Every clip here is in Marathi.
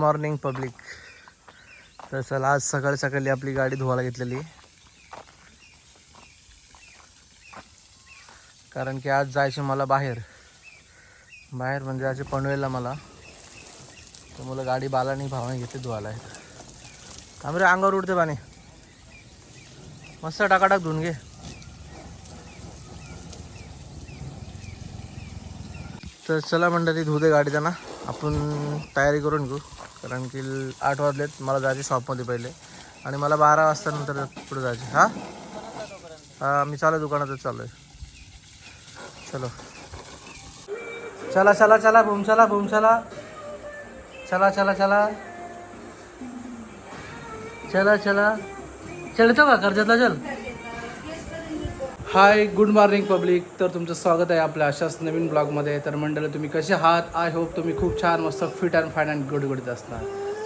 मॉर्निंग पब्लिक तर चला आज सकाळी सकाळी आपली गाडी धुवायला घेतलेली. कारण की आज जायचे मला बाहेर. बाहेर म्हणजे जायचे पनवेलला मला. तर मला गाडी बालानी भावाने घेतली धुवायला. थांब रे अंगावर उडते पाणी. मस्त टाकाटाक धुवून घे. तर चला मंडळी ती धुते गाडी त्यांना. आपण तयारी करून घेऊ. कारण की आठ वाजलेत. मला जायचे शॉपमध्ये पहिले. आणि मला बारा वाजता नंतर पुढे जायचे. हां? हां मी चालू दुकानातच चालू आहे. चलो. चला चला चला भूम चला भूम चला. चला चला चला. चला चला. चलतो का कर्जतला चल. हाय गुड मॉर्निंग पब्लिक तर तुमचं स्वागत आहे आपल्या अशाच नवीन ब्लॉगमध्ये तर मंडळी तुम्ही कसे आहात? आय होप तुम्ही खूप छान मस्त fit and fine and good गुडीत असणार.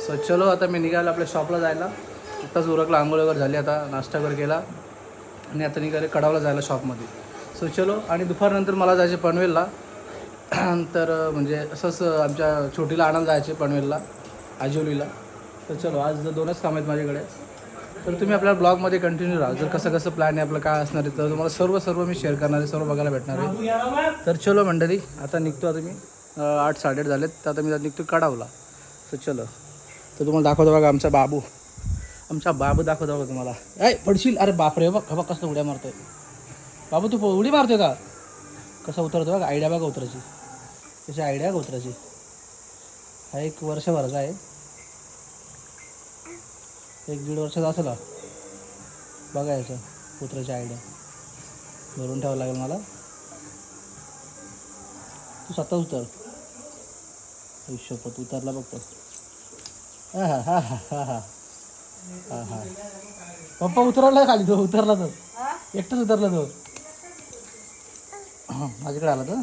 सो चलो आता मी निघालो आपल्या शॉपला जायला. आत्ताच उरकला आंघोळ वगैरे झाली आता नाश्ता वगैरे केला. आणि आता निघाले कडावला जायला शॉपमध्ये सो चलो आणि दुपारनंतर मला जायचे पनवेलला. तर म्हणजे असंच आमच्या छोटीला आणायला जायचे पनवेलला आजिवलीला. तर चलो आज दोनच काम आहेत माझ्याकडे. तर तुम्ही आपल्या ब्लॉगमध्ये कंटिन्यू राहा. जर कसं कसं प्लॅन आहे आपलं काय असणार आहे तर तुम्हाला सर्व सर्व मी शेअर करणार आहे सर्व बघायला भेटणार आहे. तर चलो मंडळी आता निघतो आता मी आठ साडेआठ झालेत. तर आता मी आता निघतो कडावला. तर चलो. तर तुम्हाला दाखवतो बघा आमचा बाबू. आमचा बाबू दाखवतो बघा तुम्हाला. ऐ पडशील? अरे बापरे बघ बघ कसं उड्या मारतोय. बाबू तू उडी मारतोय का? कसं उतरतो बघा आयडिया बघा उतरायची. त्याची आयडिया का उतरायची. हा एक वर्षभराचा आहे. एक दीड वर्षाचा असेल बघायचं उतरायची आयडिया भरून ठेवावं लागेल मला. तू स्वतः उतर. आयुष्यपत उतरला बघतो हा हा हा हा हा हा. हा हा. पप्पा उतरला खाली तो उतरला तो. एकटाच उतरला तो. हां माझ्याकडे आला तो.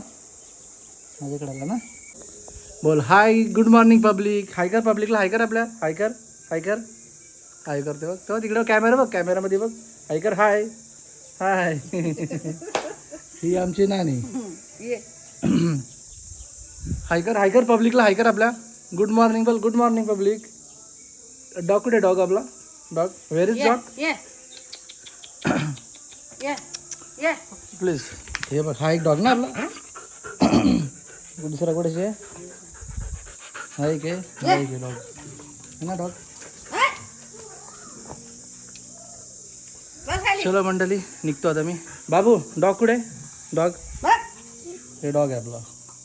माझ्याकडे आला ना. बोल hi good morning public hi कर पब्लिकला हाय कर आपल्या. हाय कर हाय कर. हाय करते बघ? तेव्हा तिकडं कॅमेरा बघ कॅमेरामध्ये बघ. हाय कर हाय हाय ही आमची नानी हाय कर हाय कर पब्लिकला हाय कर आपल्या. गुड मॉर्निंग बोल. गुड मॉर्निंग पब्लिक डॉग कुठे डॉग आपला. Dog where is dog. Please हे बघ हा एक डॉग ना आपला. दुसरा कुठेच आहे? हा एक आहे. हा एक आहे डॉग ना डॉग बस खाली. चलो मंडळी निघतो आता मी. बाबू डॉग कुठे? डॉग. हे डॉग आहे आपला.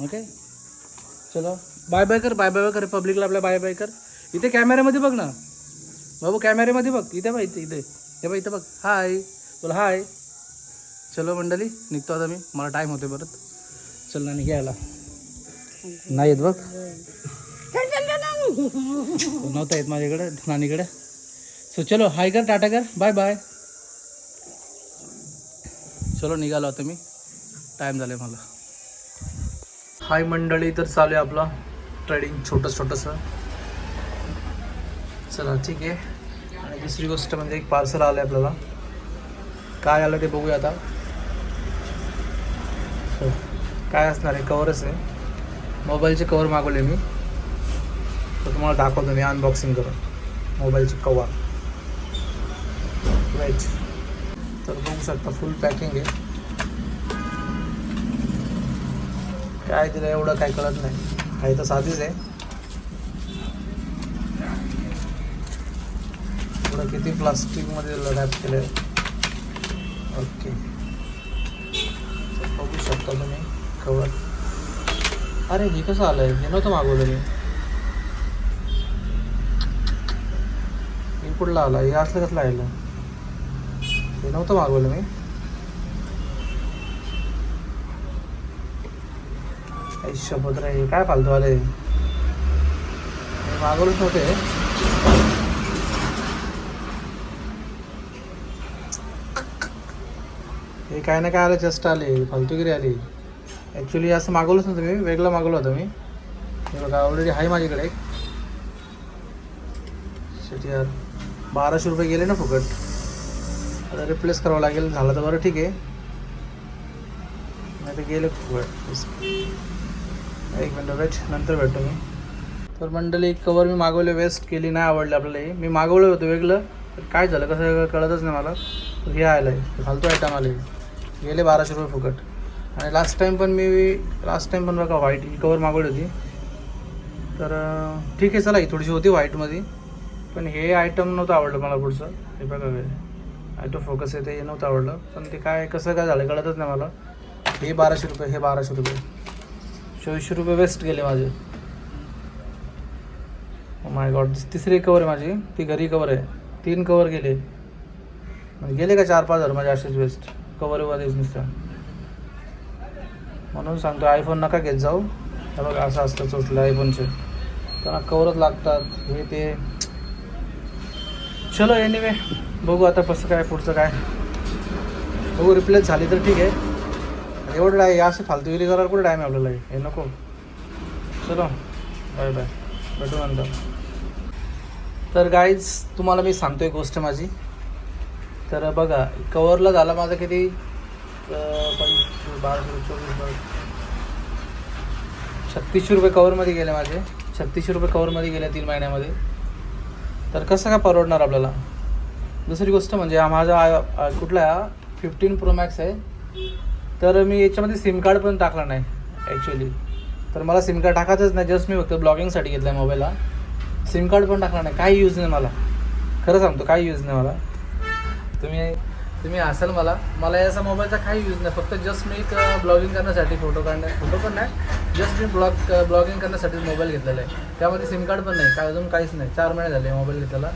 ओके चलो. बाय बाय कर बाय बाय कर पब्लिकला आपल्या बाय बाय कर. इथे कॅमेऱ्यामध्ये बघ ना. बाबू कॅमेऱ्यामध्ये बघ. इथे बघ इथे इथे. हे बघ इथे बघ. हाय बोला हाय चलो मंडळी निघतो आता मी. मला टाईम होते परत. चल ना घ्यायला नाही येत बघ. नव्हता येत माझ्याकडे नानीकडे. सो चलो हाय कर टाटा कर. बाय बाय चलो निघालो आता मी. टाईम झाले मला. हाय मंडळी तर चालू आहे आपला ट्रेडिंग छोटं छोटंसं चला ठीक आहे. आणि दुसरी गोष्ट म्हणजे एक पार्सल आलं आहे आपल्याला. काय आलं ते बघूया आता. हो, काय असणार आहे? कवरच आहे. मोबाईलचे कवर मागवले मी. तर तुम्हाला दाखवतो मी अनबॉक्सिंग करून. मोबाईलचे कवर राईट तर बघू शकता फुल पॅकिंग आहे. काय तिला एवढं काय कळत नाही. काही तर साधीच आहे. एवढं किती प्लास्टिकमध्ये रॅप केलं आहे ओके बघू शकता तुम्ही. कवर अरे हे कसं आलं आहे हे नव्हतं मागवलं मी. हे कुठला आला. हे असलं कसलं आलं? हे नव्हतं मागवलं मी शपथ रे हे काय फालतू आले मागवलंच नव्हते हे काय ना काय आलं जस्ट आले फालतूगिरी आली ॲक्च्युली असं मागवलंच नव्हतं मी वेगळं मागवलं होतं मी हे बघा ऑलरेडी आहे माझ्याकडे एक शेट यार बाराशे रुपये गेले ना फुकट रिप्लेस करावं लागेल. झालं तर बरं ठीक आहे. नाही तर गेले फुकट एक मिनटं वेट. नंतर भेटतो मी. तर मंडळी कवर मी मागवले वेस्ट केली नाही आवडली आपल्याला हे. मी मागवलं होतं वेगळं तर काय झालं कसं कळतच नाही मला. तर हे आलं आहे. घालतो आयटम आले गेले बाराशे रुपये फुकट. आणि लास्ट टाईम पण मी लास्ट टाईम पण बघा व्हाईट ही कवर मागवली होती. तर ठीक आहे चला ही थोडीशी होती व्हाईटमध्ये पण हे आयटम नव्हतं आवडलं मला पुढचं. हे बघा ॲटो फोकस आहे ते नव्हतं आवडलं. पण ते काय कसं काय झालं कळतच नाही मला. हे बाराशे रुपये हे बाराशे रुपये. चोवीसशे रुपये वेस्ट गेले माझे. Oh माय गॉड तिसरी कवर आहे माझी. ती घरी कवर आहे. तीन कवर गेले. गेले का चार पाच हजार माझे असेच वेस्ट कवर वादेच नुसतं. म्हणून सांगतो आयफोन नका घेत जाऊ. हे बघा असं असतं चोचलं आयफोनचे त्यांना कवरच लागतात. हे ते. चलो एनिवे बघू आता कसं काय पुढचं काय. बघू रिप्लेस झाली तर ठीक आहे. एवढं डाय असं फालतू फालतूगिरी करायला कुठं टाईम आहे? आपल्याला हे नको. चलो. बाय बाय भेटू नंतर. तर गाईज तुम्हाला मी सांगतो एक गोष्ट माझी. तर बघा कवरला झाला माझा किती? अं, पंचवीस बाराशे चोवीस छत्तीसशे रुपये कवरमध्ये गेले माझे. छत्तीसशे रुपये कवरमध्ये गेले तीन महिन्यामध्ये. तर कसं काय परवडणार आपल्याला? दुसरी गोष्ट म्हणजे हा माझा कुठला फिफ्टीन प्रो मॅक्स आहे. तर मी याच्यामध्ये सिम कार्ड पण टाकला नाही ॲक्च्युली तर मला सिम कार्ड टाकायचंच नाही जस्ट मी फक्त ब्लॉगिंगसाठी घेतलं आहे मोबाईलला सिम कार्ड पण टाकला नाही काही यूज नाही मला. खरं सांगतो काही यूज नाही मला. तुम्ही तुम्ही असाल मला मला याचा मोबाईलचा काही यूज नाही. फक्त जस्ट मी एक ब्लॉगिंग करण्यासाठी फोटो काढण्या फोटो पण नाही जस्ट मी ब्लॉग ब्लॉगिंग करण्यासाठी मोबाईल घेतलेला आहे. त्यामध्ये सिम कार्ड पण नाही काय अजून काहीच नाही. चार महिने झाले मोबाईल घेतलेला.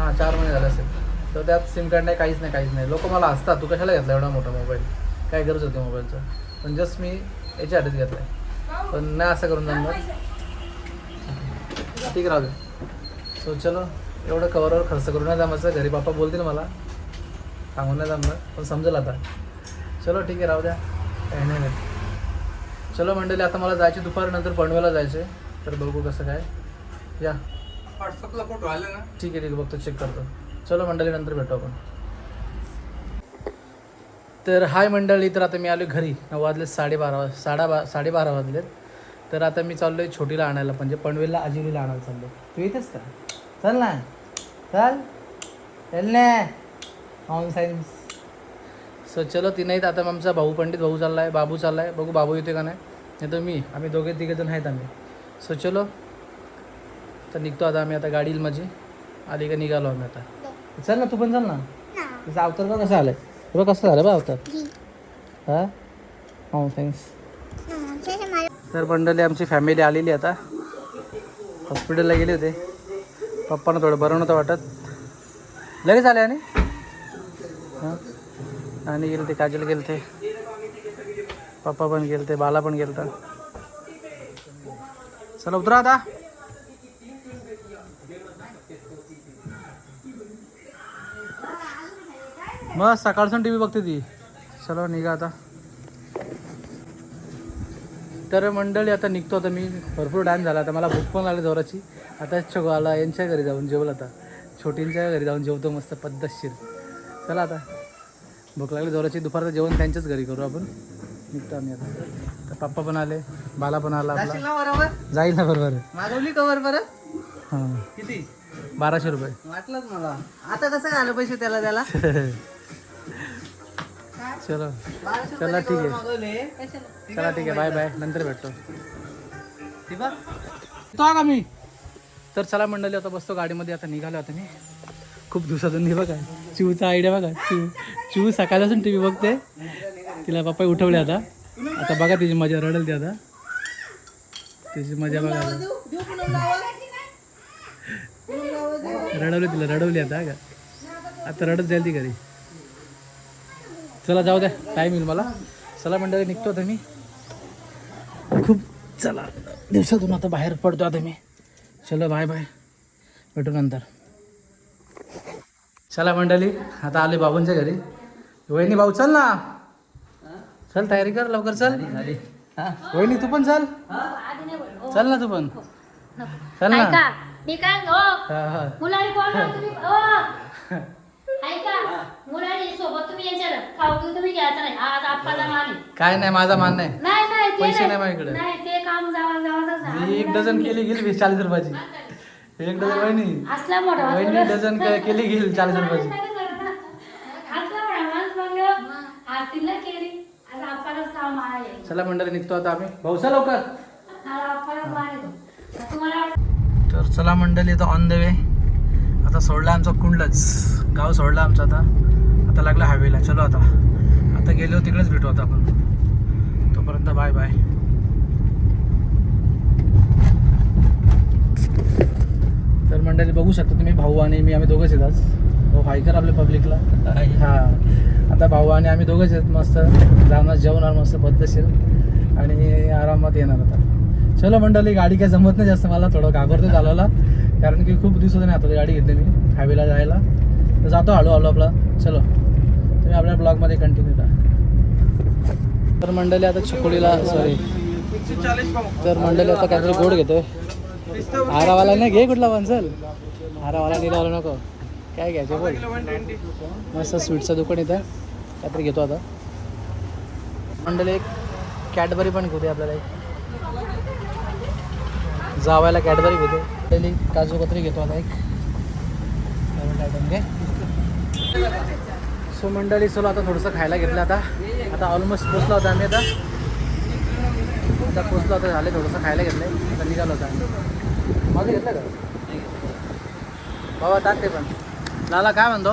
हां चार महिने झाले असेल. तर त्यात सिम कार्ड नाही काहीच नाही काहीच नाही. लोक मला असतात तू कशाला घेतला एवढा मोठा मोबाईल काय गरज होती मोबाईलचं पण जस्ट मी याच्यासाठीच घेतला आहे पण नाही असं करून जमणार. ठीक राहू दे. सो चलो एवढं कवरवर खर्च करू नाही जमायचं घरी बाप्पा बोलतील मला. सांगून नाही जमणार पण समजेल आता. चलो ठीक आहे राहू द्या. काही नाही नाही चलो मंडळी आता मला जायचे दुपारनंतर पनवेलला जायचे तर बघू कसं काय. या. व्हॉट्सअपला फोटो आले ना? ठीक आहे ठीक आहे बघतो चेक करतो. चलो मंडळी नंतर भेटू आपण. तर हाय मंडळी तर आता मी आलो घरी. नऊ वाजले साडेबारा वाज साडा बा साडेबारा वाजलेत. तर आता मी चाललो आहे छोटीला आणायला म्हणजे पनवेलला आजिवलीला आणायला चाललो तू येतेस का? चल ना. चल. चल ना. ऑन सायन्स सो चलो ती नाहीत आता आमचा भाऊ पंडित भाऊ चालला आहे बाबू चालला आहे बघू बाबू येते का नाही? नाही तर मी आम्ही दोघे तिघे जण आहेत आम्ही. सो चलो. तर निघतो आता आम्ही आता गाडी माझी आली का निघालो आम्ही आता. चल ना तू पण चल ना. तुझा अवतार बघ कसं आलंय. हे बघ कसं झालं बा अवतार? हा? हो थँक्स तर मंडळी आमची फॅमिली आलेली आता. हॉस्पिटलला गेले होते. पप्पांना थोडं बरं नव्हतं वाटत. लगेच आले आणि? हां? आणि गेले ते काजल गेले ते पप्पा पण गेले ते बाला पण गेलता. चला उतरा आता. मग सकाळसून टी व्ही बघते ती. चला निघा आता. तर मंडळी आता निघतो आता मी. भरपूर टाईम झाला आता. मला भूक पण लागली जोराची. आता छोगाला यांच्या घरी जाऊन जेवलं आता. छोटींच्या घरी जाऊन जेवतो मस्त पद्धतशीर. चला आता. भूक लागली जोराची. दुपारचं जेवण त्यांच्याच घरी करू आपण. निघतो आम्ही आता. तर पप्पा पण आले. बाला पण आला आपला. जाईल ना बरोबर. मागवली कवर बरं? हां. किती? बाराशे रुपये. वाटलंच मला. आता कसं झालं पैसे त्याला त्याला? चलो चला ठीक आहे चला ठीक आहे बाय बाय नंतर भेटतो. मी. तर चला मंडळी आता बसतो गाडीमध्ये आता निघालो आता मी. खूप दिवसातून नाही बघा चिवचा आयडिया बघा. चिव चिव सकाळपासून टी व्ही बघते. तिला पप्पा उठवले आता. आता बघा तिची मजा रडल ती आता. तिची मजा बघा रडवली तिला रडवली आता का आता रडत जाईल ती घरी. चला जाऊ द्या. टाईम येईल मला. चला मंडळी निघतो आता मी. खूप चला. दिवसातून आता बाहेर पडतो आता मी. चलो बाय बाय भेटू नंतर. चला मंडळी आता आले बाबूंच्या घरी. वहिनी भाऊ चल ना. चल तयारी कर लवकर चल. वहिनी तू पण चल. चल ना तू पण. चल ना. मुलाने सोबत तुम्ही यांच्या खाऊ घेऊन तुम्ही घ्यायचं नाही आज आप्पाचा मान आहे. काय नाही माझा मान नाही. नाही नाही पैसे नाही. माझ्याकडे. नाही ते काम जावा जावा मी एक डझन केली गेली वीस चाळीस रुपयाची. एक डझन वहिनी. असला मोठा वहिनी डझन के- केली गेली चाळीस रुपयाची. असला मोठा माणूस मग आज तिला केली. आज आपणच काम आहे. चला मंडळी निघतो आता आम्ही. भाऊसा लवकर. तुम्हाला तर चला मंडळी आता ऑन द वे आता सोडला आमचा कुंडलच. गाव सोडला आमचं आता. आता लागला हायवेला चलो आता. आता गेलो तिकडेच भेटू आता आपण. तोपर्यंत बाय बाय तर मंडळी बघू शकता तुम्ही भाऊ आणि मी आम्ही दोघंच भाऊ हाय कर आपल्या पब्लिकला हा. आता भाऊ आणि आम्ही दोघंच आहेत मस्त. जाणार जेवणार मस्त पद्धतशीर. आणि आरामात येणार आता. चलो मंडळी गाडी काय जमत नाही जास्त मला थोडं घाबरतो चालवायला. कारण की खूप दिवसाने आता गाडी घेतली मी हायवेला जायला. तर जातो हळूहळू आपला. चलो. तुम्ही आपल्या ब्लॉगमध्ये कंटिन्यू राहा तर मंडळी आता चिकोडीला सॉरी तर मंडळी आता काहीतरी गोड घेतोय. आरावाला नाही घे कुठला पंचल आरावाला निघाला नको. काय घ्यायचं बोल. मस्त स्वीटचं दुकान इथं. काहीतरी घेतो आता. मंडळी एक कॅडबरी पण घेऊ दे आपल्याला एक. जावायला कॅडबरी घेतो. पहिली काजू कतरी घेतो आता एक. घे सो मंडळी चलो आता थोडंसं खायला घेतलं आता. आता ऑलमोस्ट पोचलो होता आम्ही आता. आता पोचलो आता झाले थोडंसं खायला घेतलं. आहे आता निघालो होता आम्ही. माझं घेतलं का? बाबा टाकते पण. लाला काय म्हणतो?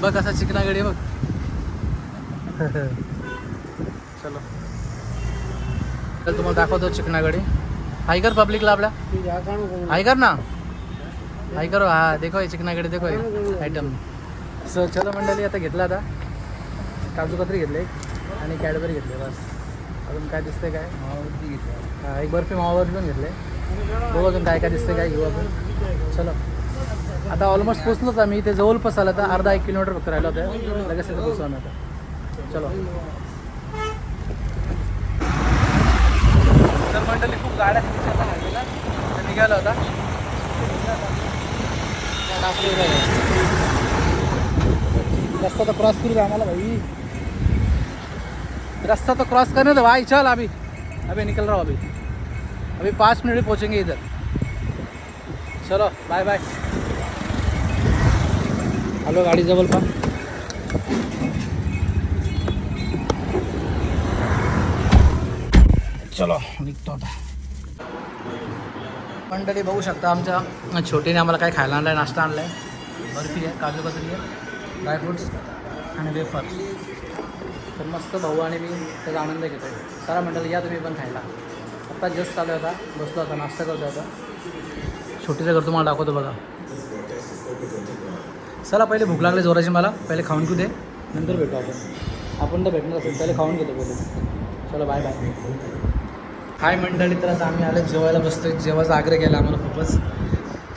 बघ कसा चिकना गडी बघ. चलो. चल तुम्हाला दाखवतो चिकना गडी. हाय कर पब्लिकला आपल्या हाय कर ना. हाय करो हा देखो ये चिकना गडी देखो आयटम सो चलो मंडळी आता घेतला आता. काजू कतरी घेतले आणि कॅडबरी घेतले बस. अजून काय दिसतंय काय? हा एक बर्फी मावावरती पण घेतले. बघू अजून काय काय दिसतंय काय घेऊ आपण. चलो. आता ऑलमोस्ट पोचलोच आम्ही. इथे जवळपास आला तर अर्धा एक किलोमीटर फक्त राहिलं होतं. लगेच इथं पोचलो आम्ही आता. चलो. तर मंडळी खूप गाड्या दिसत निघाला होता रस्ता तर क्रॉस करू दे आम्हाला भाई. रास्ता तो क्रॉस करने दो भाई चल अभी. अभी निकल रहा हूँ अभी. अभी पाँच मिनट में पहुँचेंगे इधर. चलो बाय बाय हॅलो गाडी जवळ पा. चलो निघतो आता. मंडळी बघू शकता आमच्या. छोटीने आम्हाला काय खायला आणलं आहे नाश्ता आणला आहे बर्फी आहे काजू कतरी आहे. ड्रायफ्रुट्स आणि वेफर्स तर मस्त भाऊ आणि मी त्याचा आनंद घेतो सारा मंडळी या तुम्ही पण खायला. आत्ता जस्ट चालू होता बसलो होता नाश्ता करतो होता छोटीचं घर तुम्हाला दाखवतो बघा. चला पहिले भूक लागली जोराची मला. पहिले खाऊन घेऊ दे. नंतर भेटू आपण. आपण तर भेटणार असेल. पहिले खाऊन घेतो पहिले. चलो बाय बाय हाय मंडळी तर आता आम्ही आले जेवायला बसतो जेवायचा आग्रह केला आम्हाला खूपच.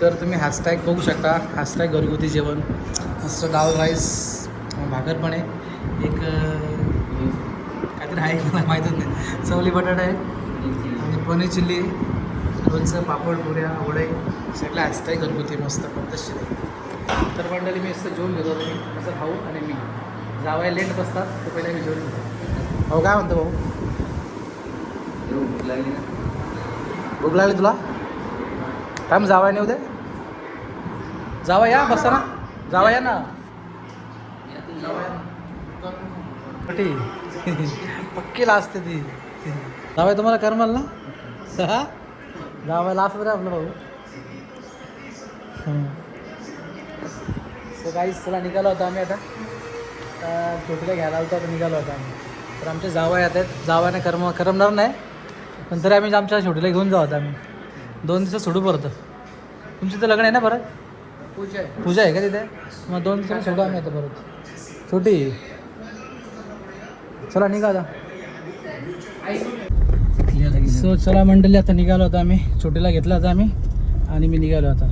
तर तुम्ही हॅशटॅग बघू शकता. हॅशटॅग घरगुती जेवण. मस्त डाळ राईस भाकर पण आहे एक काहीतरी आहे मला माहीतच नाही. चवली बटाटा आहे. आणि पनीर चिल्ली लोणचं पापड पुऱ्या वडे. सगळं हॅशटॅग घरगुती मस्त पद्धतशीर आहे तर मंडळी मी असं जेवून घेतो. तुम्ही असं भाऊ आणि मी. जावाय लेट बसतात तर पहिले मी जेवून घेतो. भाऊ काय म्हणतो भाऊ? भूक लागली तुला? काय मग जावाय नाही उद्या जावा या बसा ना. जावा या ना पक्की लाजते ती. जावाय तुम्हाला करमाल ना? हा? जावायला असत रे आपला भाऊ. सो काही चला निघालो होता आम्ही आता. छोटीला घ्यायला होतो आता निघालो होता आम्ही. तर आमच्या जावा आता आहेत. जावाने कर्म करमणार नाही. पण तरी आम्ही आमच्या छोटीला घेऊन जाऊ आता आम्ही. दोन दिवसात सोडू परत. तुमचं तर लग्न आहे ना परत? पूजा आहे. पूजा आहे का तिथे? मग दोन दिवसात सोडू आम्ही आता परत. छोटी. चला निघा आता. सो चला मंडळी आता निघालो होता आम्ही. छोटीला घेतला होता आम्ही. आणि मी निघालो आता.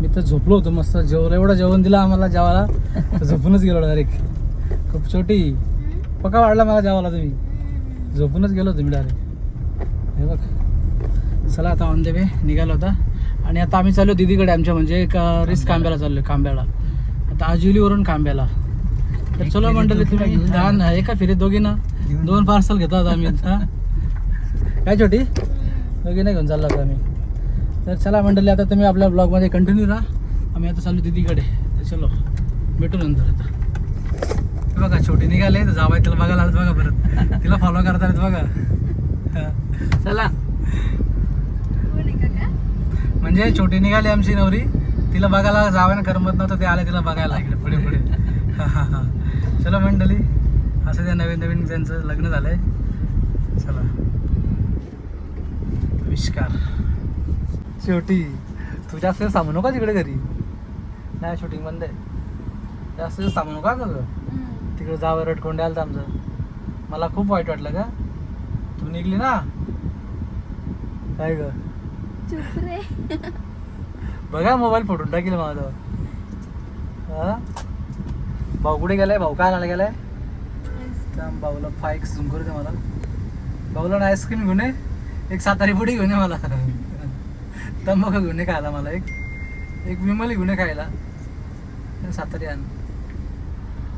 मी तर झोपलो होतो मस्त. जेवलं एवढं जेवण दिलं आम्हाला जेवायला. तर झोपूनच गेलो डायरेक्ट खूप छोटी. पका वाढला मला जेवायला तुम्ही. झोपूनच गेलो होतो मी डायरेक्ट हे बघ. चला आता ऑन द वे निघालो होता आणि आता आम्ही चाललो दिदीकडे आमच्या म्हणजे एक रिस्क कांब्याला चाललो कांब्याला आता आजिवलीवरून कांब्याला तर चलो मंडळी तुम्ही हा ना एका फेरीत दोघी ना दोन पार्सल घेतो आता आम्ही आता. काय छोटी? दोघी नाही घेऊन चाललो आता आम्ही. तर चला मंडळी आता तुम्ही आपल्या ब्लॉगमध्ये कंटिन्यू राहा. आम्ही आता चालू दिदीकडे. तर चलो भेटू नंतर आता. बघा छोटी निघाले तर जावाय तिला बघायला बघा परत. तिला फॉलो करता बघा. हा. चला. म्हणजे छोटी निघाली आमची नवरी. तिला बघायला जावं करमत नव्हतं ते आले तिला बघायला. इकडे पुढे पुढे. हा हा हा. चलो मंडळी असं त्या नवीन नवीन त्यांचं लग्न झालंय. चला. आविष्कार. शेवटी तू जास्त थांबू नका तिकडे घरी. नाही शूटिंग बंद आहे. जास्त थांबू नका का गं. तिकडे जावं रटकोंडे आलं आमचं. मला खूप वाईट वाटलं का तू निघली ना? काय ग? चुप रे. बघा मोबाईल फोडून टाकील माझा हा? भाऊ कुठे गेलाय? भाऊ काय आणायला गेलाय? त्या भाऊला फाईक झुम करू दे मला. भाऊला आईस्क्रीम घेऊन ये. एक सातारी पुढे घेऊन ये मला. तंबाखू घेऊन ये खायला मला एक. एक विमल घेऊन ये खायला. सातारी आण.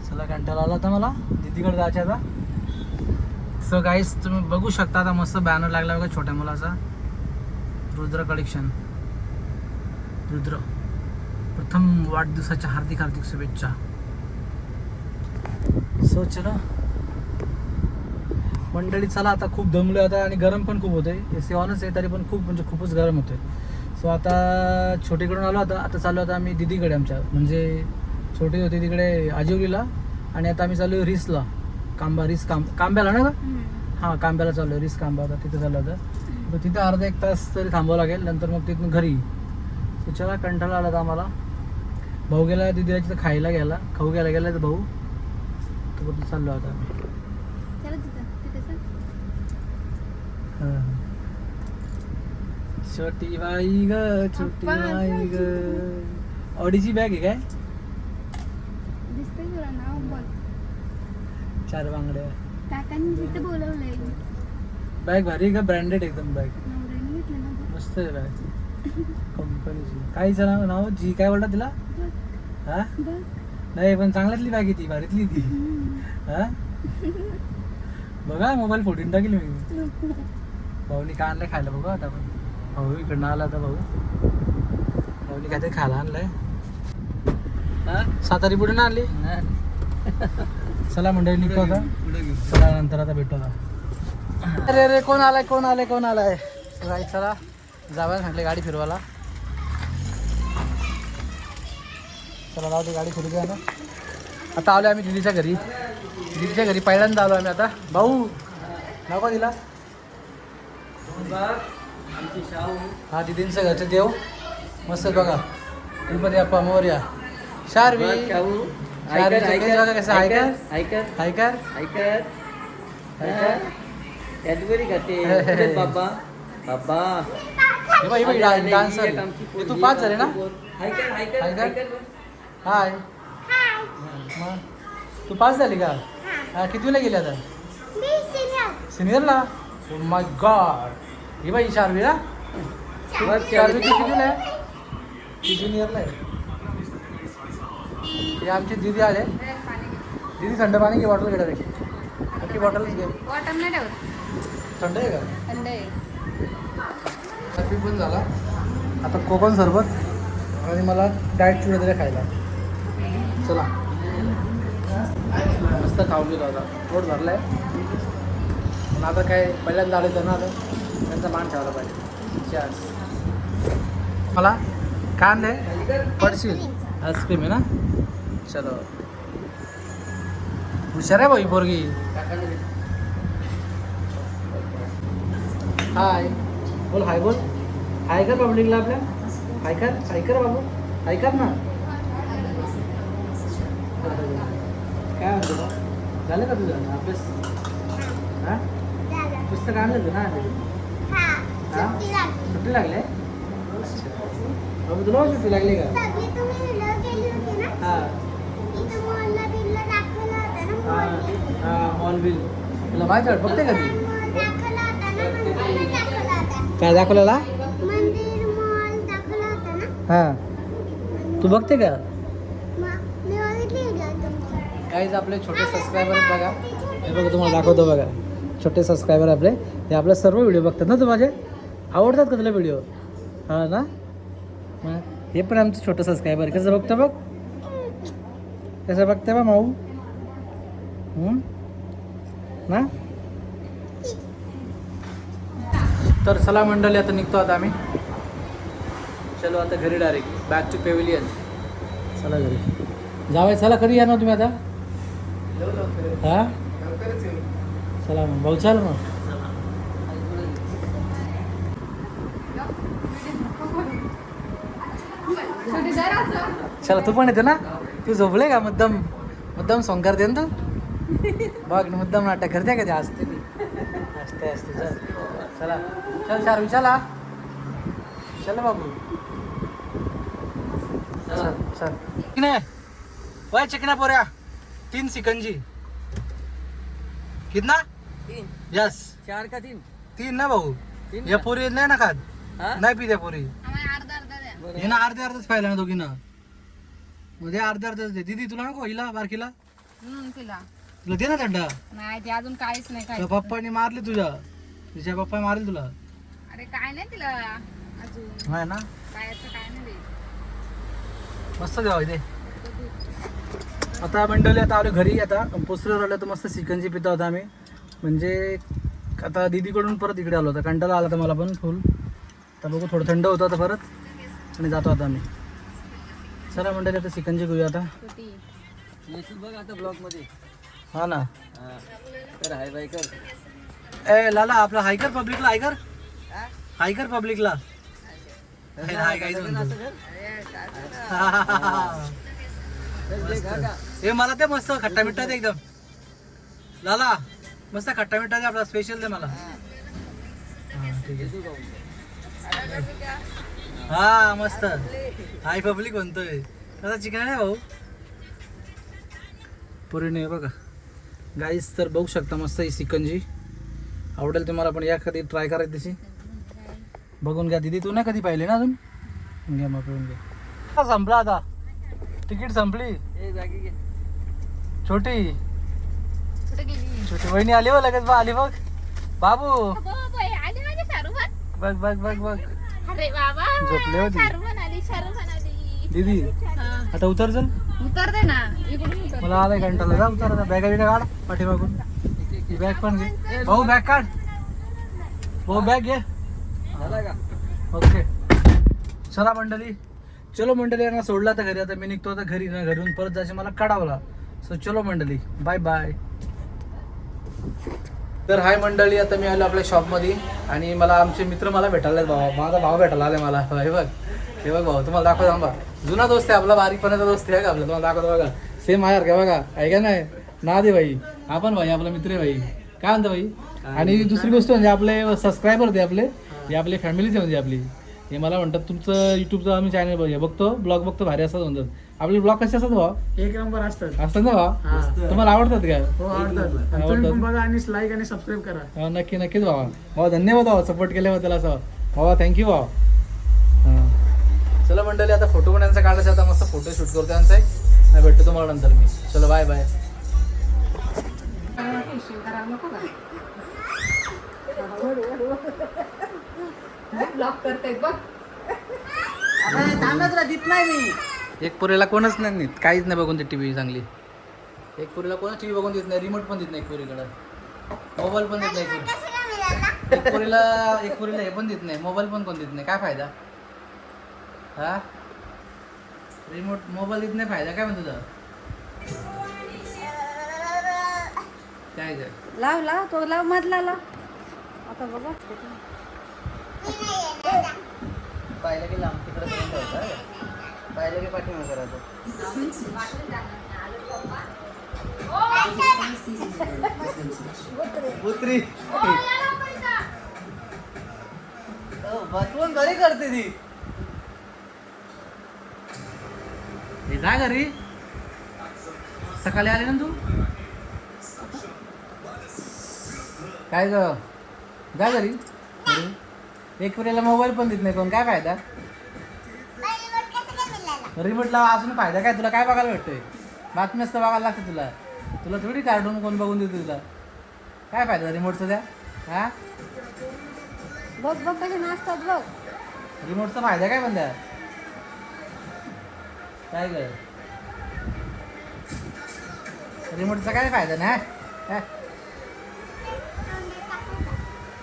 चला कंटाळा आला आता मला. दिदीकडे जायचं आता. सो गाईस तुम्ही बघू शकता आता मस्त बॅनर लागला बघा छोट्या मुलाचा. रुद्र कलेक्शन रुद्र. प्रथम वाढदिवसाच्या हार्दिक हार्दिक शुभेच्छा. सो चला. मंडळी चला आता खूप दमलो आता आणि गरम पण खूप होते ए सी ऑनच आहे तरी पण खूप म्हणजे खूपच गरम होते सो आता छोटीकडून आलो आता. आता चाललो आता आम्ही दिदीकडे आमच्या. म्हणजे छोटी होती तिकडे आजिवलीला. आणि आता आम्ही चाललो रिसला. कांबा रिस कांब कांब्याला ना? हां कांब्याला चाललो रिस कांबा होता तिथे चाललो होतं तर तिथे अर्धा एक तास तरी थांबावं लागेल नंतर मग तिथून घरी तर चला कंटाळा आला आता आम्हाला. भाऊ गेला तिथे तिथं खायला गेला खाऊ गेला गेला तर भाऊ. तर तिथे चाललो आता आम्ही. तिथं तिथे. हां. छोटी बाई ग छोटी बाई ग. ऑडीची बॅग आहे काय? दिसतंय तुला नाव बोल. चार बांगड्या. काकांनी जिथे बोलवलंय. बॅग भारी आहे का? ब्रँडेड एकदम बॅग मस्त आहे बॅग कंपनीची काहीचं नाव नाव? जी काय बोलतात तिला? हा? नाही पण चांगल्यातली बॅग आहे ती भारीतली ती. हा? बघा मोबाईल फोटून टाकेल मी. भाऊनी काय आणलंय खायला बघा आता पण भाऊ इकडनं आला आता भाऊ. भाऊनी काहीतरी खायला आणलंय. हा? सातारी पुढे ना आणली? चला मंडळी निघतो आता. चला नंतर आता भेटू आता. अरे अरे कोण आलाय कोण आलाय कोण आलाय? राईट चला. जावं सांगले गाडी फिरवायला. चला जाऊ दे गाडी फिरू द्या ना आता आलो आम्ही दिदीच्या घरी. दिदीच्या घरी पहिल्यांदा आलो आम्ही आता. भाऊ नाव का दिला? हा दिदींचं घरचे देव. मस्त बघा. गणपती अप्पा मोर्या. शारवी. शारवी कसं हायकर ऐकत हायकर ऐकत. हायकर कॅडबरी खाते बाबा बाबा। हे बघ, हे बघ, डा- डान्सर हे तू पाच झाले ना? ऐकत ऐकत ऐकत? ऐकत हाय। मग तू पास झाली का हा। कितवीला गेली आता सिनियरला माय गॉड ही बाई शारवी ती कितवीला आहे ती ज्युनियरला आहे हे? आमची दीदी आले। दीदी थंड पाणी घे बॉटल घेणार की बॉटलच घे? बॉटम नाही ठेवत थंड आहे का? थंड आहे. कॉफी पण झाला. आता कोकण सरबत आणि मला डाएट चिवडा दिला खायला. चला. मस्त खाऊन गेलो आता. पोट भरलाय. पण आता काय पहिल्यांदा आले तर ना आता त्यांचा मान ठेवायला पाहिजे. मला आणलंय पडशील. आईस्क्रीम आहे ना? चलो. हुशार आहे भाई पोरगी. हाय बोल हाय बोल. हाय कर पब्लिकला आपल्या. हाय कर हाय कर बाबू. हाय कर ना. काय म्हणतो बा? झालं का तुझं? अभ्यास? हा? पुस्तक आणलं ना हा? सुट्टी लागले? बाबू तुला सुट्टी लागली का? हा. ऑन व्हील बिल तुला माहिती वाट बघते का ती? काय दाखवलेला? हां. दाखवला हा तू बघते का? काहीच आपले छोटे सबस्क्रायबर बघा. हे बघा तुम्हाला दाखवतो बघा. छोटे सबस्क्रायबर आपले. ते आपले सर्व व्हिडिओ बघतात ना तू माझे? आवडतात का तुला व्हिडिओ हा ना? हे पण आमचं छोटं सबस्क्रायबर कसं बघतं बघ? कसं बघतं बा माऊ? ना? तर चला मंडळी आता निघतो आता आम्ही. चलो आता घरी डायरेक्ट बॅक टू पेविलियन चला घरी. जावाय चला कधी या ना तुम्ही आता? हा? चला मग. भाऊ चाल मग. चला तू पण येते ना? तू झोपले का? मुद्दम मुद्दम सॉंग दे ना तू. बघ ना, मुद्दाम नाटक करते का ते? असते ती. असते असते. चल. चला. चल चार विचारा चल बाबू. चल चल. चिकने. वय चिकना पोऱ्या. तीन सिकंजी. कितना? तीन. यस. चार का तीन? तीन ना भाऊ. तीन या पोरी नाही ना खात? नाही पिते पोरी. हे ना अर्धे अर्धच पाहिलं ना दोघींना. मध्ये अर्धे अर्धच दे. दीदी तुला नको हिला बारकीला. तिला. तुला दे ना थंडा नाही ते अजून काहीच नाही काय तुझ्या पप्पाने मारले तुझ्या. तुझ्या पप्पा मारले तुला. अरे काय नाही तिला. अजून. नाही ना? काय नाही देत. मस्त द्यावा इथे आता मंडळी आता आलो घरी. आता पोचल्यावर आलो तर मस्त सिकंजी पिता होता आम्ही. म्हणजे आता दीदीकडून परत इकडे आलो होता. कंटाळा आला तर मला पण फुल तर बघू थोडं थंड होतं आता परत. आणि जातो आता आम्ही. चला मंडळी आता सिकंजी घेऊया आता. येशील बघ आता ब्लॉगमध्ये. हा ना. तर हाय बाय कर ए लाला आपला हायकर पब्लिकला हायकर. हायकर पब्लिकला. हाय हाय काय असं म्हणतो. कर. चल दे खा का. हे मला ते मस्त खट्टा मिठ्ठा दे एकदम. लाला मस्त खट्टा मिठ्ठा दे आपला स्पेशल दे मला. हा. हा मस्त. हाय पब्लिक म्हणतोय. कसा चिकन आहे भाऊ. पुरीने बघा. गाईस तर बघू शकता मस्त ही सिकंजी आवडेल तुम्हाला पण या कधी ट्राय करायची तशी बघून घ्या दिदी तू नाही कधी पाहिली ना अजून? घ्या मग पिऊन घ्या. संपला आता. तिकीट संपली. छोटी. छोटी वहिनी आली बघ लगेच बा आली बघ. बाबू. बघ बघ बघ बघ. अरे बाबा झोपली होती. दीदी आता उतर चल. उतर दे ना. इकडून उतर मला आलाय कंटाळा जा उतर आता बॅगा बिगा काढ पाठीमागून. बॅग पण घे. भाऊ बॅग काढ. भाऊ बॅग घे. का ओके. चला मंडळी. चलो मंडळी यांना सोडला आता घरी. आता मी निघतो आता घरी ना घरून. परत जायचं मला काढावला. सो चलो मंडळी. बाय बाय तर हाय मंडळी आता मी आलो आपल्या शॉपमध्ये आणि मला आमचे मित्र मला भेटायला आहेत भावा. माझा भाव भेटायला आलाय मला. हे बघ. हे बघ भाऊ तुम्हाला दाखव थांबा. जुना दोस्त आहे आपला बारीकपणाचा दोस्त आहे का आपला. तुम्हाला दाखवतो बघा. सेम माझ्यावर का बघा. आहे का नाही? ना दे भाई आपण भाई आपला मित्र आहे भाई. काय म्हणतो भाई? आणि दुसरी गोष्ट म्हणजे आपले सबस्क्रायबर होते आपले. हे आपली फॅमिलीच म्हणजे आपली. हे मला म्हणतात तुमचं युट्यूबचं आम्ही चॅनल हे बघतो ब्लॉग बघतो भारी असतात म्हणतात. आपले ब्लॉग कसे असतात भावा एक नंबर असतात. असतात ना भावा तुम्हाला आवडतात का? हो आवडतात. आणि तुम्ही आवडतात. पण बघा आणि लाईक आणि सबस्क्राईब करा. हा, नक्की नक्कीच भावा भावा धन्यवाद भावा सपोर्ट केल्याबद्दल असं. भावा थँक्यू भावा हा. चला मंडळी आता फोटो पण यांचा काढायचा आता मस्त फोटो शूट करतो यांचा नाही भेटतो तुम्हाला नंतर मी. चलो बाय बाय. ब्लॉक बघ तुला देत नाही मी एक पुरीला कोणच नाही काहीच नाही बघून ते टीव्ही चांगली. एक पोरीला कोणच टीव्ही बघून देत नाही रिमोट पण देत नाही एक पुरीकडं. मोबाईल पण देत नाही एक पुरी. एक पुरीला एक पुरीला हे पण देत नाही मोबाईल पण कोण देत नाही. काय फायदा? हा? रिमोट मोबाईल देत नाही फायदा काय म्हणतो तुझा काय ते? लाव लाव तो लाव मधला लाव. आता बघा. पाहिलं की लांब तिकडे करून पाहिलं की पाठीमागे करायचं पुत्री बसवून घरी करते ती. हे जा घरी? सकाळी आले ना तू? काय ग? जा घरी. एक पुरेला मोबाईल पण देत नाही कोण. काय फायदा? काय रिमोटला असून फायदा काय? तुला काय बघायला भेटतोय? बातमी असतं बघायला लागतं तुला. तुला थोडी कार्टून कोण बघून देते तुला. काय फायदा रिमोटचा त्या हा? बघ बघ कसे नाचतात बघ. रिमोटचा फायदा काय पण त्या काय ग? रिमोटचा काय फायदा ना हा?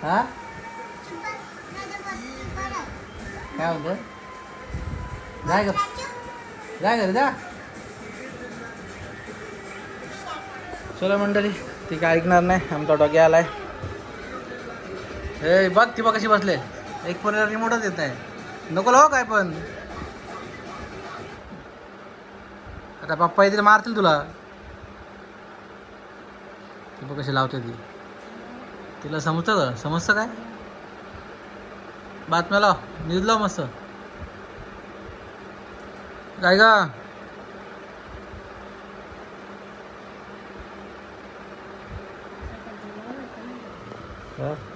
हा? काय म्हणतो? जाय ग. जा घरी जा. चला मंडळी ती काय ऐकणार नाही आमचा डॉगी आलाय. ए बघ ती बघ कशी बसले. एक पोरीला रिमोटच येत आहे नको लाव हो, काय पण. आता पप्पा येतील मारतील तुला. ते बघ कशी लावते ती. तिला समजतं का? समजतं काय? बातम्या लाव. न्यूज लाव मस्त. काय का Yeah.